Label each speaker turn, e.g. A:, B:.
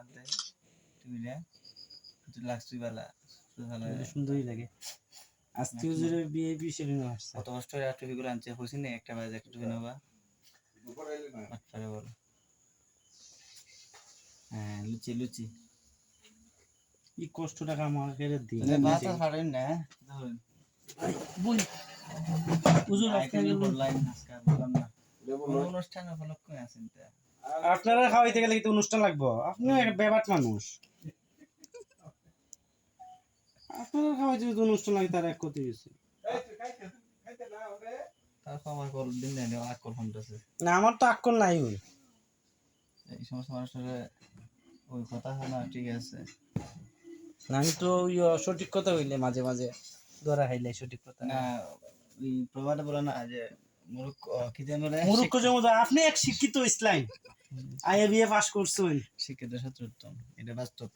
A: আনতে টিভিটা তুই লাগছিস বেলা
B: সুন্দরই লাগে। আজকে হুজুরের বিয়ে বিশে দিন আসছে।
A: কত কষ্ট করে টিভি গুলো আনছে হয়েছি না একটা বাজে একটা নেবা আটটারে বলো। হ্যাঁ লুচি লুচি।
B: এই কষ্টটা আমাকে দিই
A: বাতা ছাড়েন না ধরুন।
B: হুজুর
A: আজকে বললাম না অনুষ্ঠান উপলক্ষে আছেন তা।
B: আপনারা খাওয়াইতে গেলে কিন্তু অনুষ্ঠান লাগবো। আপনি একটা বেবাট মানুষ। আপনারা খাওয়াইতে যদি অনুষ্ঠান লাগে তার এক ক্ষতি হয়েছে না আমার তো আক্কর নাই ওই
A: এই সমস্ত মানুষের ওই কথা না ঠিক আছে।
B: না, আমি তো ওই সঠিক কথা হইলে মাঝে মাঝে। ধরা হাইলে সঠিক কথা।
A: না ওই প্রবাদে বলে না যে
B: জমুদা আপনি এক শিক্ষিত ইসলাম। আইএ বিএ পাস করছেন।
A: শিক্ষিত ছাত্র এটা বাস্তব।